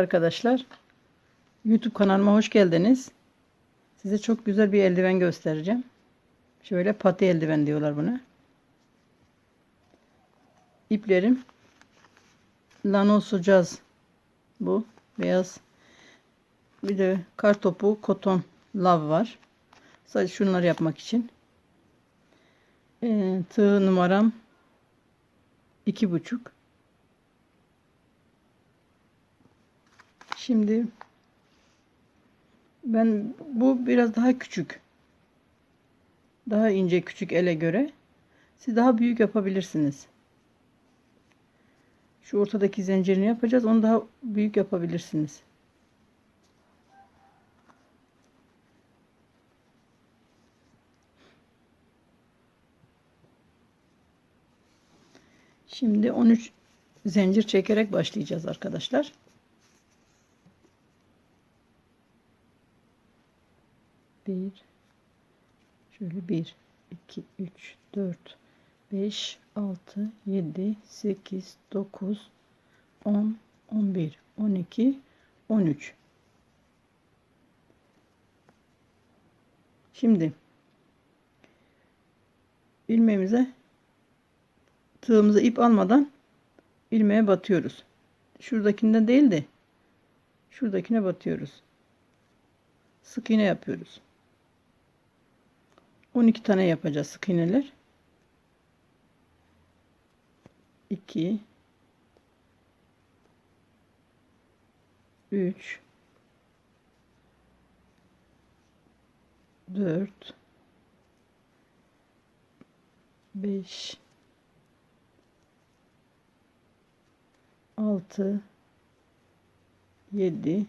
arkadaşlar. YouTube kanalıma hoş geldiniz. Size çok güzel bir eldiven göstereceğim. Şöyle pati eldiven diyorlar buna. İplerim Lanos Caz bu beyaz. Bir de kar topu koton lav var. Sadece şunları yapmak için. Ee, tığ numaram iki buçuk. Şimdi ben bu biraz daha küçük. Daha ince küçük ele göre. Siz daha büyük yapabilirsiniz. Şu ortadaki zincirini yapacağız. Onu daha büyük yapabilirsiniz. Şimdi 13 zincir çekerek başlayacağız arkadaşlar. Bir, şöyle bir, iki, üç, dört, beş, altı, yedi, sekiz, dokuz, on, on bir, on iki, on üç. Şimdi ilmeğimize tığımızı ip almadan ilmeğe batıyoruz. Şuradakinden değil de şuradakine batıyoruz. Sık iğne yapıyoruz. 12 tane yapacağız sık iğneler. 2 3 4 5 6 7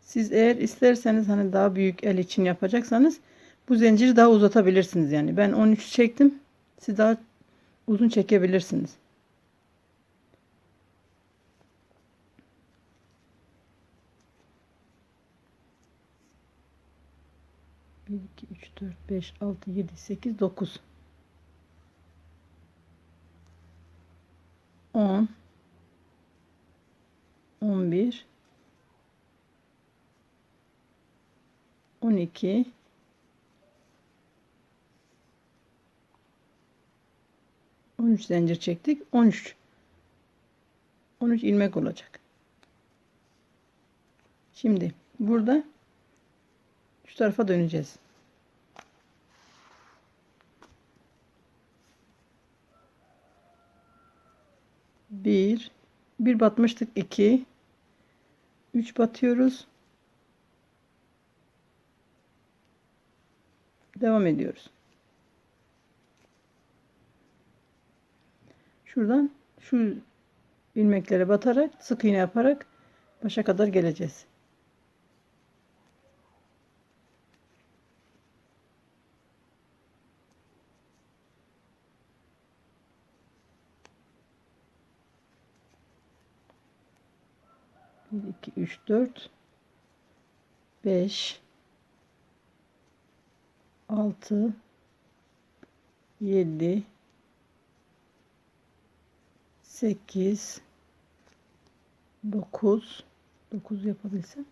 siz eğer isterseniz hani daha büyük el için yapacaksanız bu zinciri daha uzatabilirsiniz yani. Ben 13 çektim. Siz daha uzun çekebilirsiniz. Bir, iki, üç, dört, beş, altı, yedi, sekiz, dokuz. On. On bir. On iki. 13 zincir çektik. 13 13 ilmek olacak. Şimdi burada şu tarafa döneceğiz. Bir, bir batmıştık. iki, üç batıyoruz. Devam ediyoruz. Şuradan şu ilmeklere batarak sık iğne yaparak başa kadar geleceğiz. Bir, iki, üç, dört, beş, altı, yedi, 8 9 9 yapabilsem.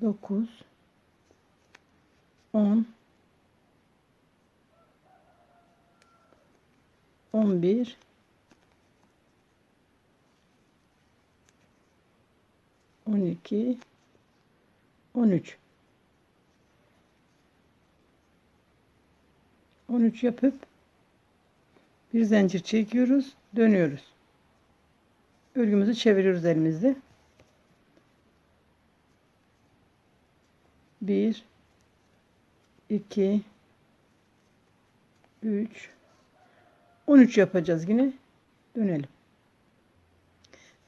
9 10 11 12 13 13 yapıp bir zincir çekiyoruz dönüyoruz. Örgümüzü çeviriyoruz elimizde bir iki üç. on üç yapacağız yine. Dönelim.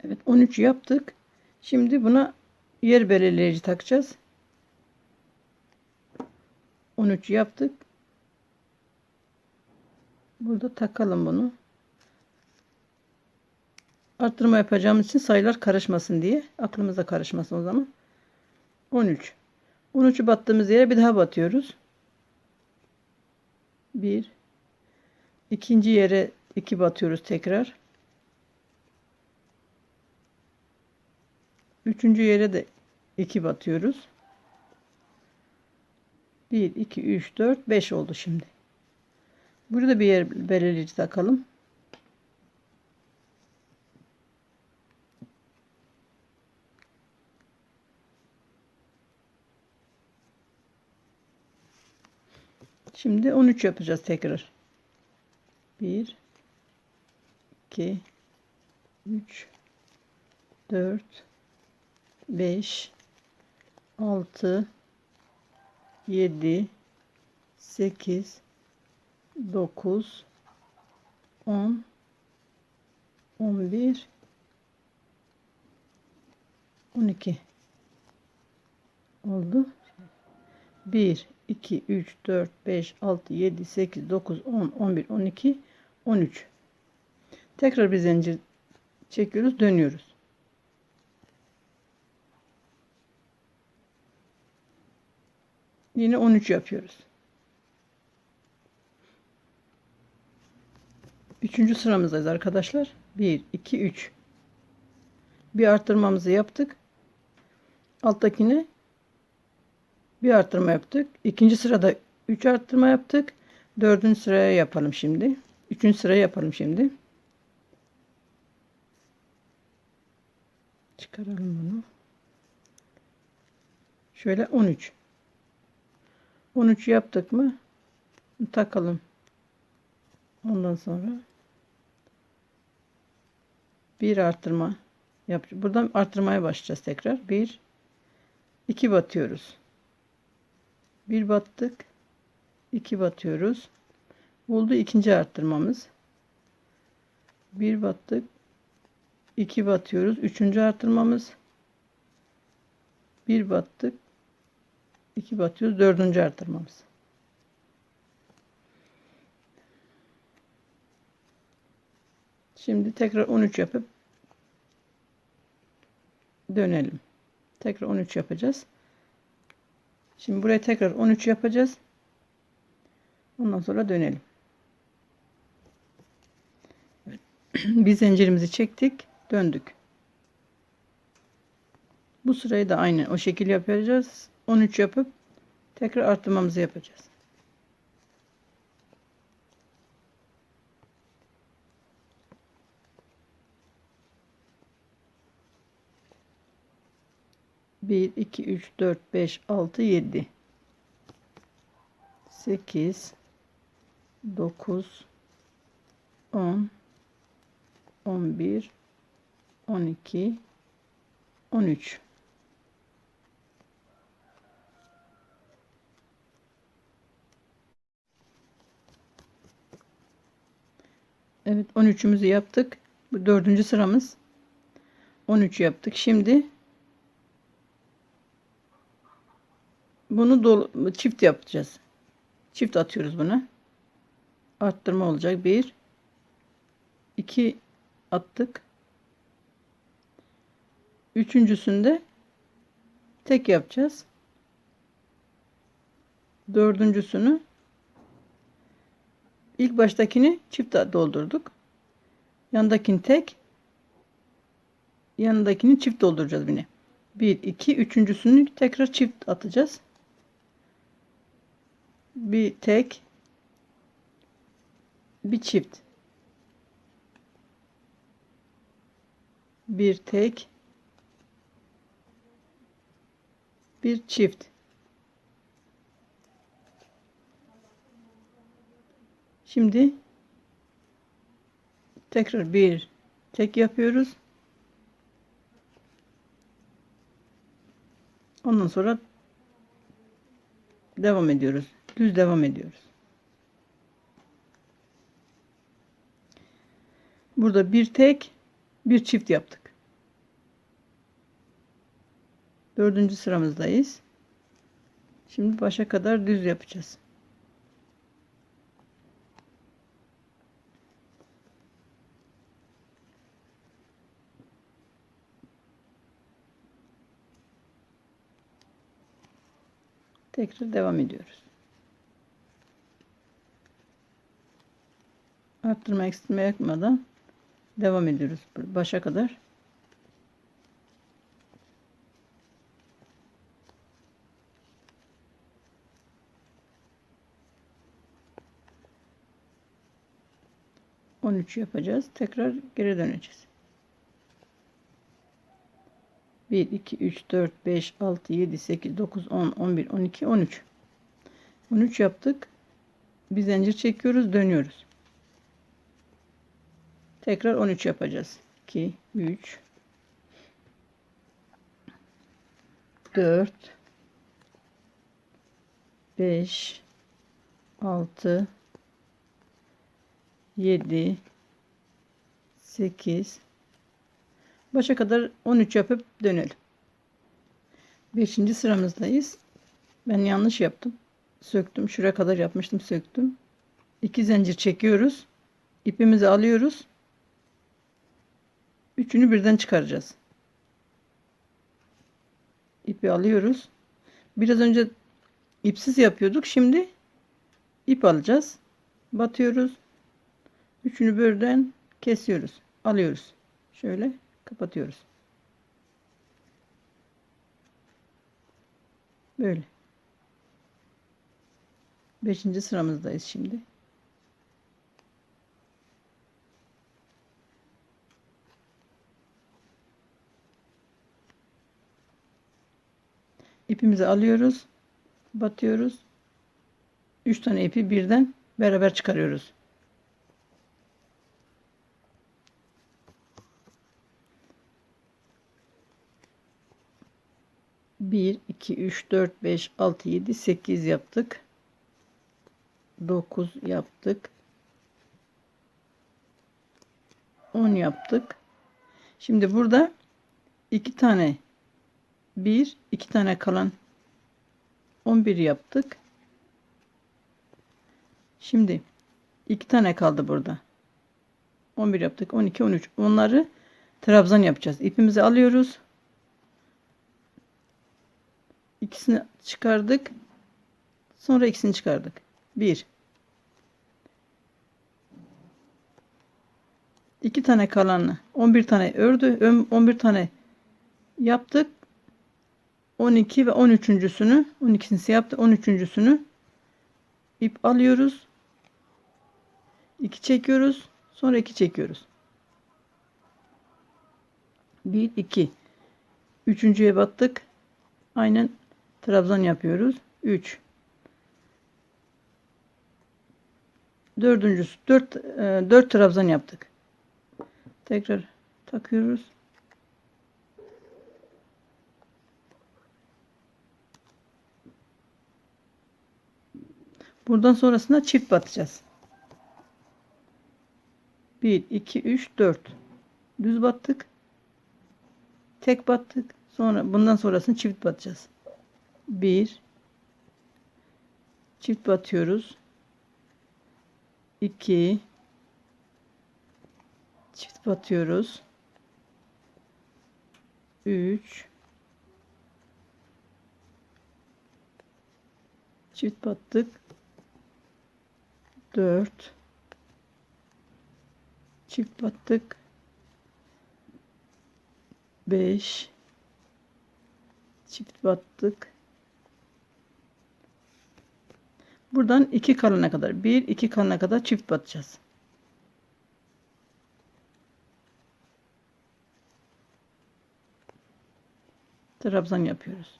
Evet 13 yaptık. Şimdi buna yer belirleyici takacağız. 13 yaptık Burada takalım bunu. Arttırma yapacağımız için sayılar karışmasın diye. Aklımıza karışmasın o zaman. 13. 13'ü battığımız yere bir daha batıyoruz. 1 ikinci yere 2 batıyoruz tekrar. Üçüncü yere de 2 batıyoruz. 1, 2, 3, 4, 5 oldu şimdi. Burada bir yer belirleyici takalım. Şimdi 13 yapacağız tekrar. 1 2 3 4 5 6 7 8 9 10 11 12 oldu. 1 2 3 4 5 6 7 8 9 10 11 12 13 tekrar bir zincir çekiyoruz dönüyoruz. Yine 13 yapıyoruz üçüncü sıramızdayız arkadaşlar 1 2 3 bir arttırmamızı yaptık alttakini bir arttırma yaptık. İkinci sırada 3 arttırma yaptık. Dördüncü sıraya yapalım şimdi. Üçüncü sıraya yapalım şimdi. Çıkaralım bunu. Şöyle 13. 13 yaptık mı? Takalım. Ondan sonra bir arttırma yap. Buradan arttırmaya başlayacağız tekrar. Bir, iki batıyoruz. Bir battık iki batıyoruz. Oldu ikinci arttırmamız bir battık iki batıyoruz. Üçüncü arttırmamız bir battık iki batıyoruz. Dördüncü arttırmamız şimdi tekrar 13 yapıp dönelim tekrar 13 yapacağız Şimdi buraya tekrar 13 yapacağız. Ondan sonra dönelim. Bir zincirimizi çektik. Döndük. Bu sırayı da aynı o şekilde yapacağız. 13 yapıp tekrar arttırmamızı yapacağız. Bir, iki, üç, dört, beş, altı, yedi, sekiz, dokuz, on, on bir, on iki, on üç. Evet 13'ümüzü yaptık. Bu dördüncü sıramız. 13 yaptık. Şimdi Bunu dolu, çift yapacağız. Çift atıyoruz buna. Arttırma olacak. Bir, iki attık. Üçüncüsünde tek yapacağız. Dördüncüsünü ilk baştakini çift doldurduk. Yandakini tek yanındakini çift dolduracağız yine. Bir, iki, üçüncüsünü tekrar çift atacağız bir tek bir çift. Bir tek bir çift. Şimdi tekrar bir tek yapıyoruz. Ondan sonra devam ediyoruz düz devam ediyoruz. Burada bir tek bir çift yaptık. Dördüncü sıramızdayız. Şimdi başa kadar düz yapacağız. Tekrar devam ediyoruz. arttırma eksiltme yapmadan devam ediyoruz başa kadar. On üç yapacağız. Tekrar geri döneceğiz. 1, 2, 3, 4, 5, 6, 7, 8, 9, 10, 11, 12, 13. 13 yaptık. Bir zincir çekiyoruz, dönüyoruz. Tekrar 13 yapacağız. 2, 3, 4, 5, 6, 7, 8, başa kadar 13 yapıp dönelim. 5. sıramızdayız. Ben yanlış yaptım. Söktüm. Şuraya kadar yapmıştım. Söktüm. 2 zincir çekiyoruz. İpimizi alıyoruz. Üçünü birden çıkaracağız. İpi alıyoruz. Biraz önce ipsiz yapıyorduk. Şimdi ip alacağız. Batıyoruz. Üçünü birden kesiyoruz. Alıyoruz. Şöyle kapatıyoruz. Böyle. Beşinci sıramızdayız şimdi. İpimizi alıyoruz. Batıyoruz. Üç tane ipi birden beraber çıkarıyoruz. Bir, iki, üç, dört, beş, altı, yedi, sekiz yaptık. Dokuz yaptık. On yaptık. Şimdi burada iki tane bir, iki tane kalan 11 yaptık. Şimdi iki tane kaldı burada. 11 yaptık. 12, 13. Onları trabzan yapacağız. İpimizi alıyoruz. İkisini çıkardık. Sonra ikisini çıkardık. 1 2 tane kalanı 11 tane ördü. 11 tane yaptık. 12 ve 13.sünü 12'sini yaptı. 13.sünü ip alıyoruz. 2 çekiyoruz. Sonra 2 çekiyoruz. 1 2 Üçüncüye battık. Aynen trabzan yapıyoruz. 3 Dördüncüsü 4 4 trabzan yaptık. Tekrar takıyoruz. Buradan sonrasında çift batacağız. 1, 2, 3, 4. Düz battık. Tek battık. Sonra bundan sonrasını çift batacağız. 1 çift batıyoruz. 2 çift batıyoruz. 3 çift battık. 4 çift battık. 5 çift battık. Buradan 2 kalana kadar. 1 2 kalana kadar çift batacağız. Trabzan yapıyoruz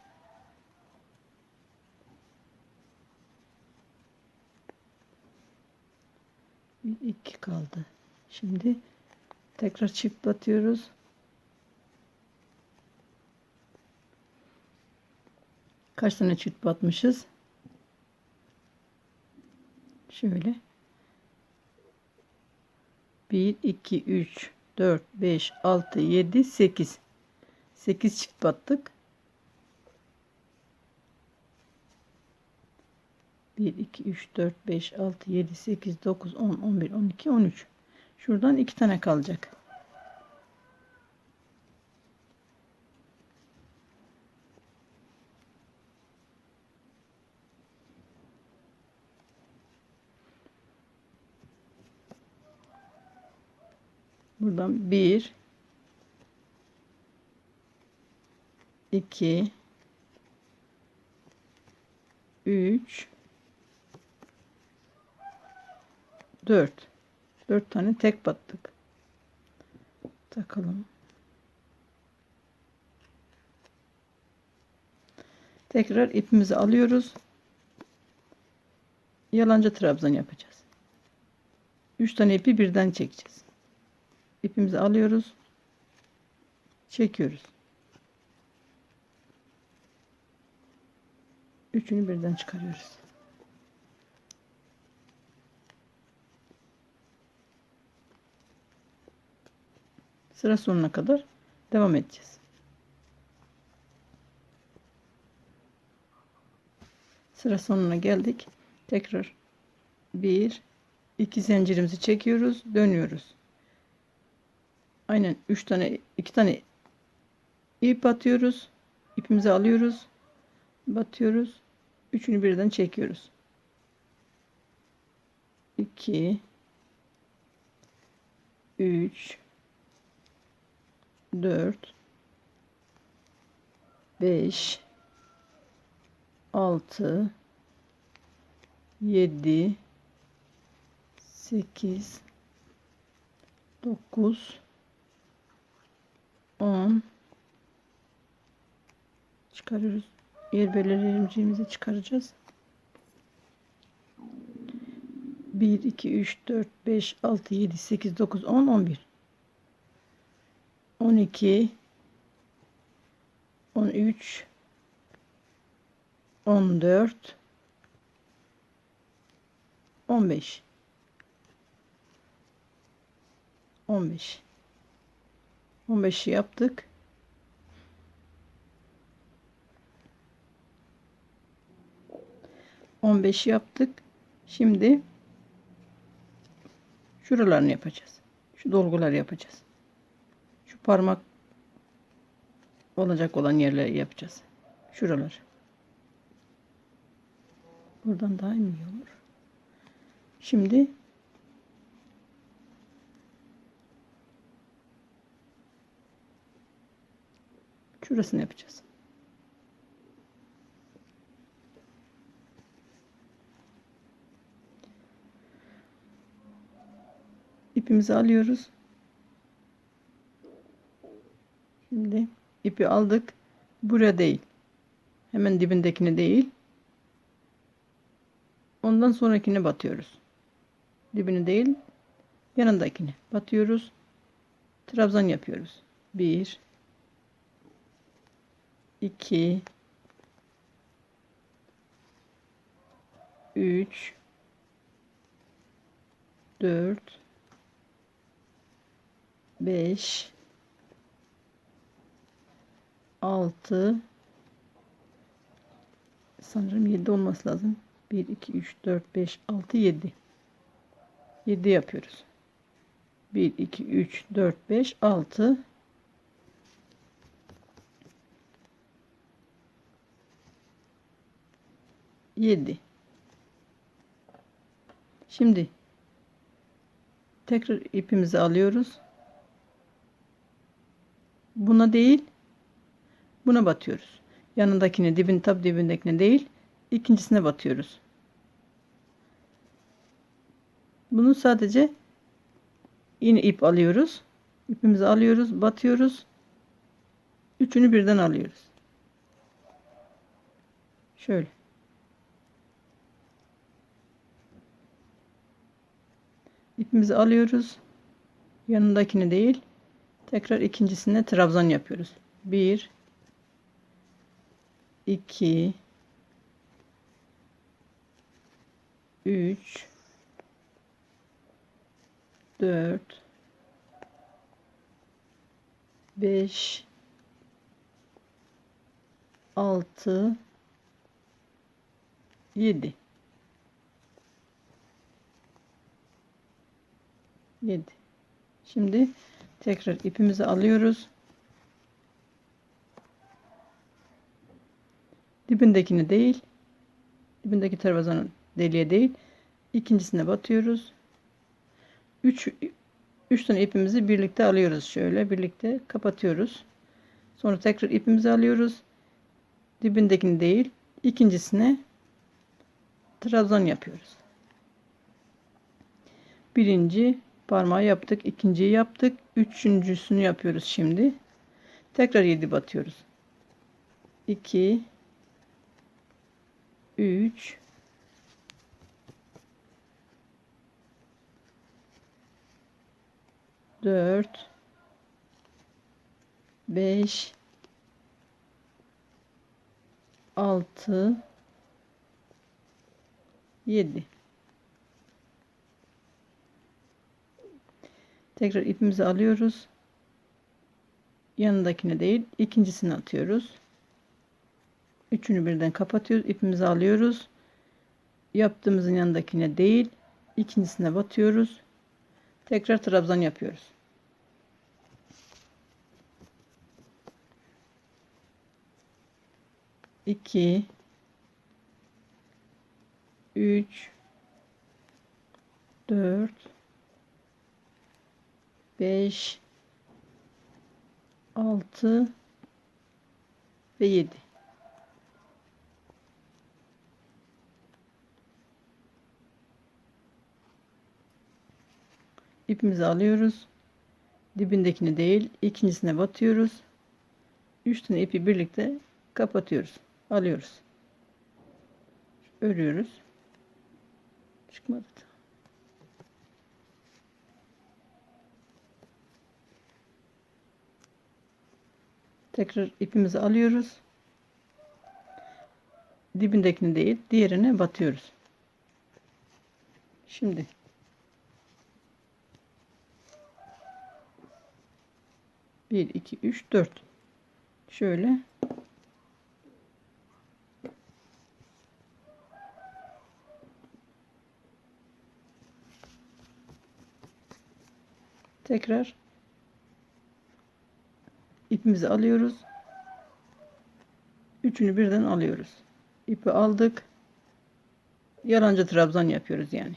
2 kaldı. Şimdi tekrar çift batıyoruz. Kaç tane çift batmışız? Şöyle. 1 2 3 4 5 6 7 8 8 çift battık. 1, 2, 3, 4, 5, 6, 7, 8, 9, 10, 11, 12, 13. Şuradan iki tane kalacak. Buradan 1 2 3 4 4 tane tek battık. Takalım. Tekrar ipimizi alıyoruz. Yalancı trabzan yapacağız. 3 tane ipi birden çekeceğiz. İpimizi alıyoruz. Çekiyoruz. Üçünü birden çıkarıyoruz. Sıra sonuna kadar devam edeceğiz. Sıra sonuna geldik. Tekrar bir, iki zincirimizi çekiyoruz, dönüyoruz. Aynen üç tane, iki tane ip atıyoruz. İpimizi alıyoruz. Batıyoruz. Üçünü birden çekiyoruz. 2 3 4 5 6 7 8 9 10 çıkarıyoruz. Yer belirleyicimizi çıkaracağız. 1 2 3 4 5 6 7 8 9 10 11 12 13 14 15 15 15'i yaptık. On beş yaptık. Şimdi şuralarını yapacağız. Şu dolguları yapacağız. Parmak olacak olan yerleri yapacağız. Şuralar. Buradan daha iyi olur. Şimdi şurasını yapacağız. İpimizi alıyoruz. Şimdi ipi aldık. Buraya değil. Hemen dibindekine değil. Ondan sonrakine batıyoruz. Dibini değil, yanındakini batıyoruz. Trabzan yapıyoruz. 1 2 3 4 5 6 sanırım 7 olması lazım. 1 2 3 4 5 6 7 7 yapıyoruz. 1 2 3 4 5 6 7 Şimdi tekrar ipimizi alıyoruz. Buna değil buna batıyoruz. Yanındakine dibin tab dibindekine değil ikincisine batıyoruz. Bunu sadece yine ip alıyoruz. İpimizi alıyoruz, batıyoruz. Üçünü birden alıyoruz. Şöyle. İpimizi alıyoruz. Yanındakini değil. Tekrar ikincisine trabzan yapıyoruz. 1 2 3 4 5 6 7 7 Şimdi tekrar ipimizi alıyoruz. Dibindekini değil. Dibindeki trabzanın deliğe değil. ikincisine batıyoruz. 3 3 tane ipimizi birlikte alıyoruz şöyle birlikte kapatıyoruz. Sonra tekrar ipimizi alıyoruz. Dibindekini değil, ikincisine trabzan yapıyoruz. Birinci parmağı yaptık. ikinciyi yaptık. Üçüncüsünü yapıyoruz şimdi. Tekrar 7 batıyoruz. 2 3 4 5 6 7 Tekrar ipimizi alıyoruz. Yanındakine değil, ikincisini atıyoruz. Üçünü birden kapatıyoruz. ipimizi alıyoruz. Yaptığımızın yanındakine değil, ikincisine batıyoruz. Tekrar trabzan yapıyoruz. İki, üç, dört, beş, altı ve yedi. İpimizi alıyoruz. Dibindekini değil, ikincisine batıyoruz. Üç tane ipi birlikte kapatıyoruz. Alıyoruz. Örüyoruz. Çıkmadı. Tekrar ipimizi alıyoruz. Dibindekini değil, diğerine batıyoruz. Şimdi 1 2 3 4 şöyle. Tekrar. İpimizi alıyoruz. Üçünü birden alıyoruz. İpi aldık. Yalancı trabzan yapıyoruz yani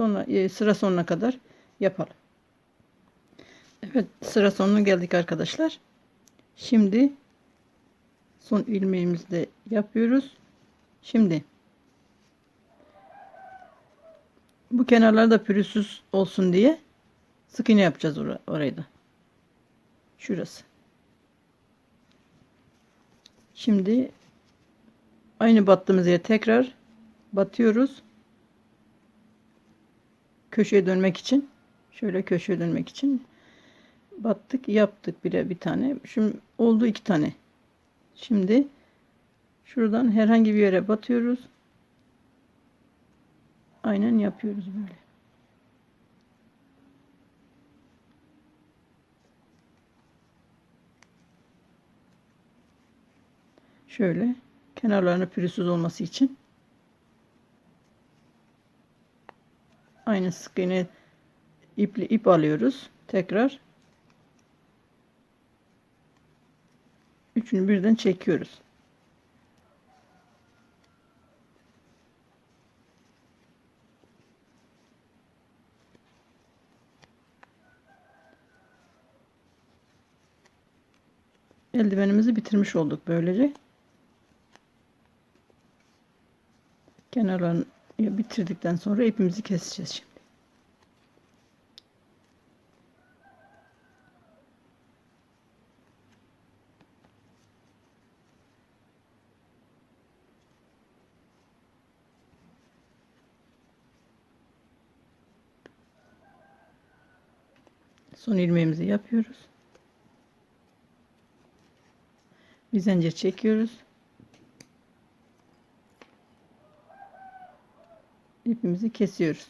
sonra e, sıra sonuna kadar yapalım. Evet sıra sonuna geldik arkadaşlar. Şimdi son ilmeğimizi de yapıyoruz. Şimdi bu kenarlarda pürüzsüz olsun diye sık iğne yapacağız or orayı da. Şurası. Şimdi aynı battığımız yere tekrar batıyoruz köşeye dönmek için şöyle köşeye dönmek için battık yaptık bire bir tane. Şimdi oldu iki tane. Şimdi şuradan herhangi bir yere batıyoruz. Aynen yapıyoruz böyle. Şöyle kenarlarına pürüzsüz olması için aynı sık iğne ipli ip alıyoruz. Tekrar. Üçünü birden çekiyoruz. Eldivenimizi bitirmiş olduk böylece. Kenarlarını bitirdikten sonra ipimizi keseceğiz şimdi. Son ilmeğimizi yapıyoruz. Bir zincir çekiyoruz. İpimizi kesiyoruz.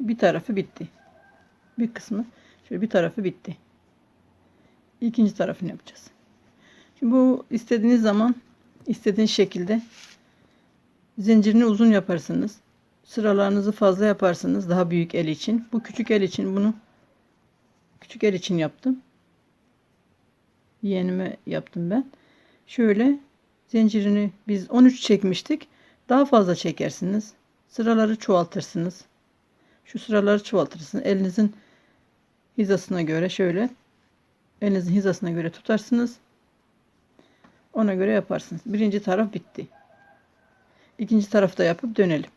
Bir tarafı bitti. Bir kısmı şöyle bir tarafı bitti. İkinci tarafını yapacağız. Şimdi bu istediğiniz zaman istediğiniz şekilde zincirini uzun yaparsınız. Sıralarınızı fazla yaparsınız daha büyük el için. Bu küçük el için bunu küçük el için yaptım. Yeğenime yaptım ben. Şöyle zincirini biz 13 çekmiştik. Daha fazla çekersiniz. Sıraları çoğaltırsınız. Şu sıraları çoğaltırsınız. Elinizin hizasına göre şöyle Elinizin hizasına göre tutarsınız. Ona göre yaparsınız. Birinci taraf bitti. İkinci tarafta yapıp dönelim.